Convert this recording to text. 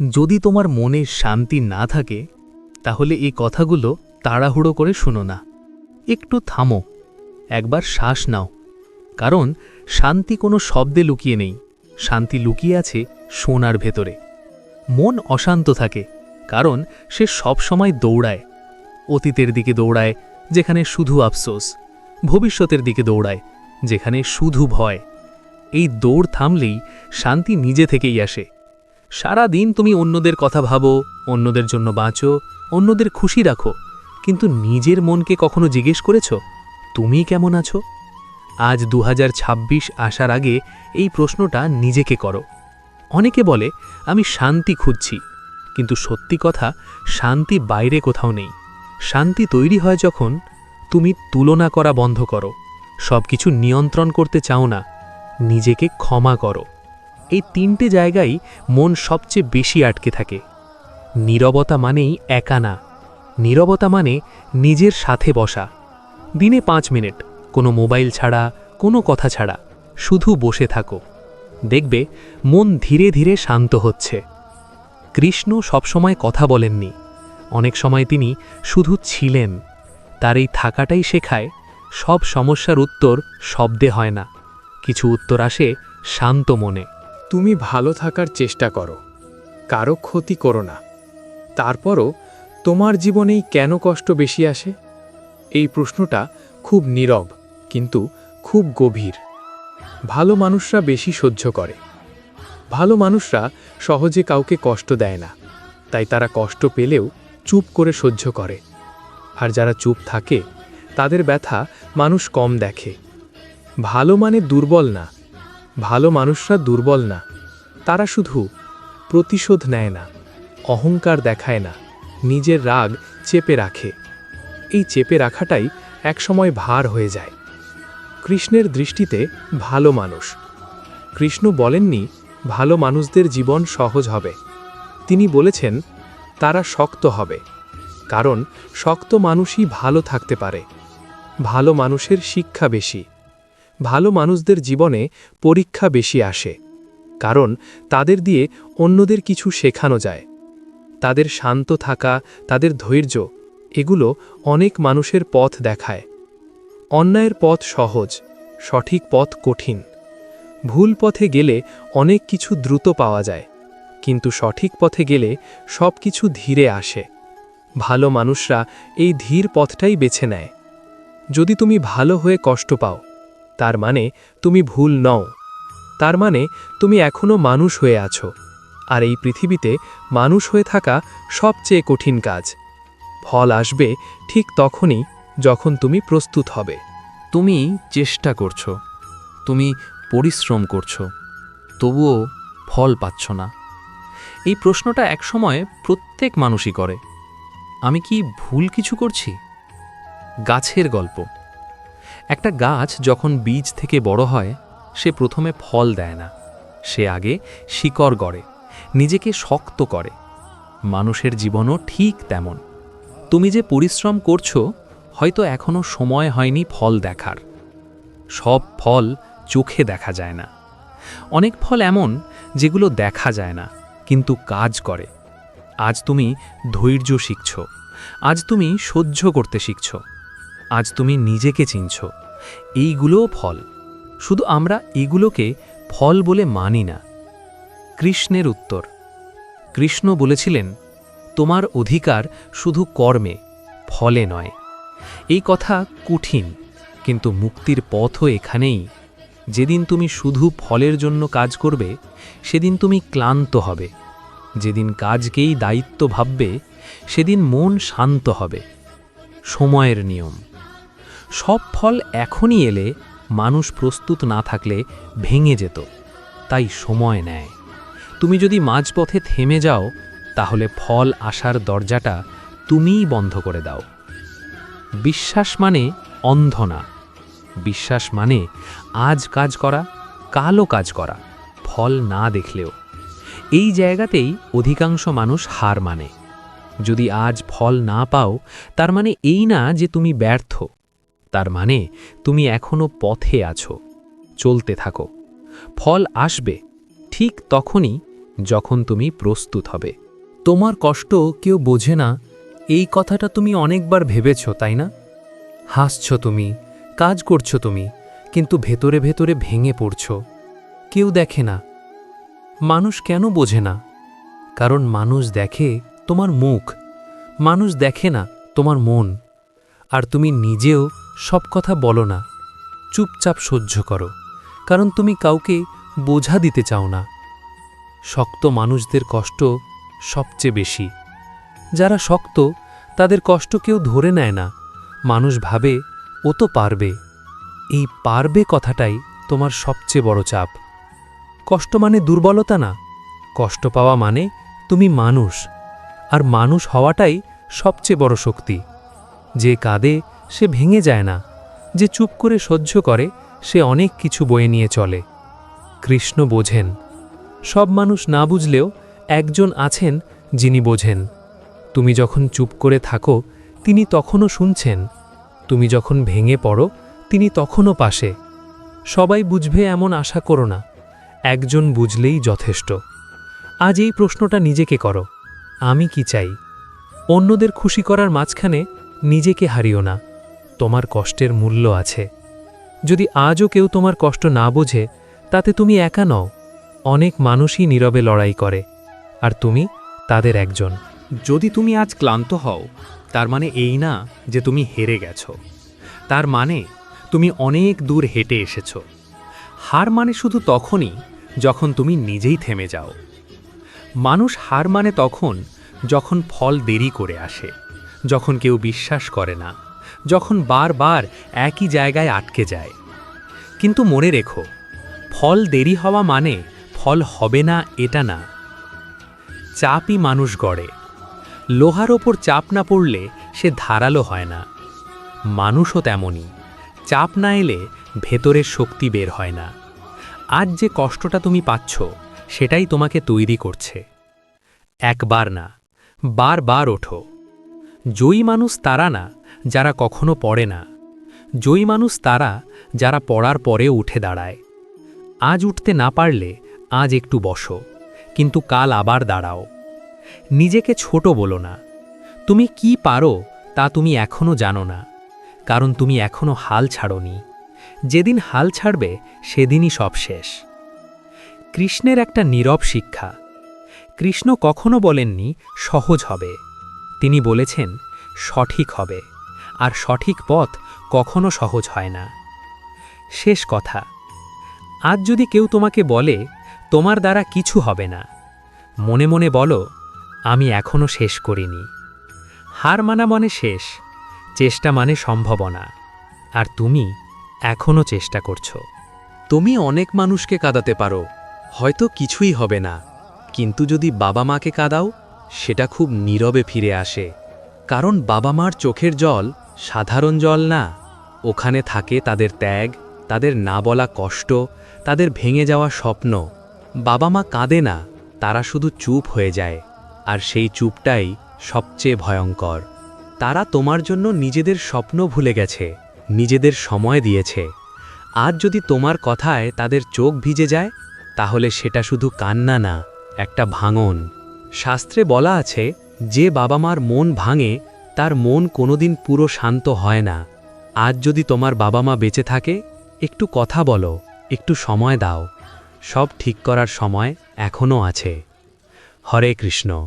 যদি তোমার মনে শান্তি না থাকে, তাহলে এই কথাগুলো তাড়াহুড়ো করে শুনো না। একটু থামো, একবার শ্বাস নাও, কারণ শান্তি কোনো শব্দে লুকিয়ে নেই, শান্তি লুকিয়ে আছে সোনার ভেতরে। মন অশান্ত থাকে, কারণ সে সবসময় দৌড়ায়, অতীতের দিকে দৌড়ায়, যেখানে শুধু আফসোস, ভবিষ্যতের দিকে দৌড়ায়, যেখানে শুধু ভয়। এই দৌড় থামলেই শান্তি নিজে থেকেই আসে। সারা দিন তুমি অন্যদের কথা ভাবো, অন্যদের জন্য বাঁচো, অন্যদের খুশি রাখো। কিন্তু নিজের মনকে কখনো জিজ্ঞেস করেছ? তুমি কেমন আছো? আজ দু হাজার ছাব্বিশ আসার আগে এই প্রশ্নটা নিজেকে করো। অনেকে বলে, আমি শান্তি খুঁজছি। কিন্তু সত্যি কথা, শান্তি বাইরে কোথাও নেই। শান্তি তৈরি হয় যখন তুমি তুলনা করা বন্ধ করো। সব কিছু নিয়ন্ত্রণ করতে চাও না। নিজেকে ক্ষমা করো। এই তিনটে জায়গায় মন সবচেয়ে বেশি আটকে থাকে। নীরবতা মানেই একা না। নীরবতা মানে নিজের সাথে বসা। দিনে পাঁচ মিনিট, কোনো মোবাইল ছাড়া, কোনো কথা ছাড়া, শুধু বসে থাকো। দেখবে, মন ধীরে ধীরে শান্ত হচ্ছে। কৃষ্ণ সবসময় কথা বলেননি। অনেক সময় তিনি শুধু ছিলেন। তার এই থাকাটাই শেখায়, সব সমস্যার উত্তর শব্দে হয় না। কিছু উত্তর আসে শান্ত মনে। তুমি ভালো থাকার চেষ্টা করো। কারও ক্ষতি করো না। তারপরও তোমার জীবনেই কেন কষ্ট বেশি আসে? এই প্রশ্নটা খুব নীরব, কিন্তু খুব গভীর। ভালো মানুষরা বেশি সহ্য করে। ভালো মানুষরা সহজে কাউকে কষ্ট দেয় না। তাই তারা কষ্ট পেলেও চুপ করে সহ্য করে। আর যারা চুপ থাকে, তাদের ব্যথা মানুষ কম দেখে। ভালো মানে দুর্বল না। ভালো মানুষরা দুর্বল না। তারা শুধু প্রতিশোধ নেয় না, অহংকার দেখায় না, নিজের রাগ চেপে রাখে। এই চেপে রাখাটাই একসময় ভার হয়ে যায়। কৃষ্ণের দৃষ্টিতে ভালো মানুষ। কৃষ্ণ বলেননি, ভালো মানুষদের জীবন সহজ হবে। তিনি বলেছেন, তারা শক্ত হবে, কারণ শক্ত মানুষই ভালো থাকতে পারে। ভালো মানুষের শিক্ষা বেশি। ভালো মানুষদের জীবনে পরীক্ষা বেশি আসে, কারণ তাদের দিয়ে অন্যদের কিছু শেখানো যায়। তাদের শান্ত থাকা, তাদের ধৈর্য, এগুলো অনেক মানুষের পথ দেখায়। অন্যায়ের পথ সহজ, সঠিক পথ কঠিন। ভুল পথে গেলে অনেক কিছু দ্রুত পাওয়া যায়, কিন্তু সঠিক পথে গেলে সব কিছু ধীরে আসে। ভালো মানুষরা এই ধীর পথটাই বেছে নেয়। যদি তুমি ভালো হয়ে কষ্ট পাও তার মানে তুমি ভুল নও। তার মানে তুমি এখনও মানুষ হয়ে আছো। আর এই পৃথিবীতে মানুষ হয়ে থাকা সবচেয়ে কঠিন কাজ। ফল আসবে ঠিক তখনই যখন তুমি প্রস্তুত হবে। তুমি চেষ্টা করছ। তুমি পরিশ্রম করছ। তবুও ফল পাচ্ছ না। এই প্রশ্নটা একসময় প্রত্যেক মানুষই করে। আমি কি ভুল কিছু করছি? গাছের গল্প। একটা গাছ যখন বীজ থেকে বড় হয়, সে প্রথমে ফল দেয় না। সে আগে শিকড় গড়ে, নিজেকে শক্ত করে। মানুষের জীবনও ঠিক তেমন। তুমি যে পরিশ্রম করছ, হয়তো এখনও সময় হয়নি ফল দেখার। সব ফল চোখে দেখা যায় না। অনেক ফল এমন যেগুলো দেখা যায় না, কিন্তু কাজ করে। আজ তুমি ধৈর্য শিখছ। আজ তুমি সহ্য করতে শিখছ। আজ তুমি নিজেকে চিনছ। এইগুলোও ফল। শুধু আমরা এগুলোকে ফল বলে মানি না। কৃষ্ণের উত্তর। কৃষ্ণ বলেছিলেন, তোমার অধিকার শুধু কর্মে, ফলে নয়। এই কথা কঠিন, কিন্তু মুক্তির পথও এখানেই। যেদিন তুমি শুধু ফলের জন্য কাজ করবে, সেদিন তুমি ক্লান্ত হবে। যেদিন কাজকেই দায়িত্ব ভাববে, সেদিন মন শান্ত হবে। সময়ের নিয়ম। সব ফল এখনই এলে মানুষ প্রস্তুত না থাকলে ভেঙে যেত, তাই সময় নেয়। তুমি যদি মাঝপথে থেমে যাও, তাহলে ফল আসার দরজাটা তুমিই বন্ধ করে দাও। বিশ্বাস মানে অন্ধ না বিশ্বাস মানে আজ কাজ করা কালো কাজ করা, ফল না দেখলেও। এই জায়গাতেই অধিকাংশ মানুষ হার মানে। যদি আজ ফল না পাও, তার মানে এই না যে তুমি ব্যর্থ। তার মানে তুমি এখনও পথে আছো, চলতে থাকো। ফল আসবে ঠিক তখনই যখন তুমি প্রস্তুত হবে। তোমার কষ্ট কেউ বোঝে না, এই কথাটা তুমি অনেকবার ভেবেছ, তাই না? হাসছ তুমি, কাজ করছ তুমি, কিন্তু ভেতরে ভেতরে ভেঙে পড়ছ। কেউ দেখে না। মানুষ কেন বোঝে না? কারণ মানুষ দেখে তোমার মুখ, মানুষ দেখে না তোমার মন। আর তুমি নিজেও সব কথা বলো না। চুপচাপ সহ্য করো, কারণ তুমি কাউকে বোঝা দিতে চাও না। শক্ত মানুষদের কষ্ট সবচেয়ে বেশি। যারা শক্ত, তাদের কষ্ট কেউ ধরে নেয় না। মানুষ ভাবে, ও তো পারবে। এই পারবে কথাটাই তোমার সবচেয়ে বড় চাপ। কষ্ট মানে দুর্বলতা না। কষ্ট পাওয়া মানে তুমি মানুষ। আর মানুষ হওয়াটাই সবচেয়ে বড় শক্তি। যে কাঁদে সে ভেঙে যায় না। যে চুপ করে সহ্য করে, সে অনেক কিছু বয়ে নিয়ে চলে। কৃষ্ণ বোঝেন। সব মানুষ না বুঝলেও একজন আছেন যিনি বোঝেন। তুমি যখন চুপ করে থাকো, তিনি তখনও শুনছেন। তুমি যখন ভেঙে পড়ো, তিনি তখনও পাশে। সবাই বুঝবে এমন আশা করো না। একজন বুঝলেই যথেষ্ট। আজ এই প্রশ্নটা নিজেকে করো। আমি কি চাই? অন্যদের খুশি করার মাঝখানে নিজেকে হারিও না। তোমার কষ্টের মূল্য আছে। যদি আজও কেউ তোমার কষ্ট না বোঝে, তাতে তুমি একা নও। অনেক মানুষই নীরবে লড়াই করে, আর তুমি তাদের একজন। যদি তুমি আজ ক্লান্ত হও, তার মানে এই না যে তুমি হেরে গেছো। তার মানে তুমি অনেক দূর হেঁটে এসেছ। হার মানে শুধু তখনই যখন তুমি নিজেই থেমে যাও। মানুষ হার মানে তখন যখন ফল দেরি করে আসে, যখন কেউ বিশ্বাস করে না। যখন বারবার একই জায়গায় আটকে যায়। কিন্তু মনে রেখো, ফল দেরি হওয়া মানে ফল হবে না, এটা না। চাপই মানুষ গড়ে। লোহার ওপর চাপ না পড়লে সে ধারালো হয় না। মানুষও তেমনই। চাপ না এলে ভেতরের শক্তি বের হয় না। আজ যে কষ্টটা তুমি পাচ্ছ, সেটাই তোমাকে তৈরি করছে। একবার না, বারবার ওঠো। জয়ী মানুষ তারা না যারা কখনো পড়ে না। জয়ী মানুষ তারা যারা পড়ার পরেও উঠে দাঁড়ায়। আজ উঠতে না পারলে আজ একটু বসো, কিন্তু কাল আবার দাঁড়াও। নিজেকে ছোট বলো না। তুমি কি পারো তা তুমি এখনও জানো না, কারণ তুমি এখনও হাল ছাড়নি। যেদিন হাল ছাড়বে সেদিনই সব শেষ। কৃষ্ণের একটা নীরব শিক্ষা। কৃষ্ণ কখনো বলেননি সহজ হবে। তিনি বলেছেন, সঠিক হবে। আর সঠিক পথ কখনো সহজ হয় না। শেষ কথা, আজ যদি কেউ তোমাকে বলে, তোমার দ্বারা কিছু হবে না। মনে মনে বলো, আমি এখনও শেষ করিনি। হার মানা মানে শেষ, চেষ্টা মানে সম্ভাবনা, আর তুমি এখনও চেষ্টা করছ। তুমি অনেক মানুষকে কাঁদাতে পারো, হয়তো কিছুই হবে না, কিন্তু যদি বাবা মাকে কাঁদাও, সেটা খুব নীরবে ফিরে আসে, কারণ বাবা মার চোখের জল সাধারণ জল না। ওখানে থাকে তাদের ত্যাগ, তাদের না বলা কষ্ট, তাদের ভেঙে যাওয়া স্বপ্ন। বাবা মা কাঁদে না, তারা শুধু চুপ হয়ে যায়। আর সেই চুপটাই সবচেয়ে ভয়ঙ্কর। তারা তোমার জন্য নিজেদের স্বপ্ন ভুলে গেছে, নিজেদের সময় দিয়েছে। আজ যদি তোমার কথায় তাদের চোখ ভিজে যায়, তাহলে সেটা শুধু কান্না না, একটা ভাঙন। শাস্ত্রে বলা আছে, যে বাবা মার মন ভাঙে তার মন কোনোদিন পুরো শান্ত হয় না। আজ যদি তোমার বাবা মা বেঁচে থাকে, একটু কথা বলো, একটু সময় দাও। সব ঠিক করার সময় এখনও আছে। হরে কৃষ্ণ।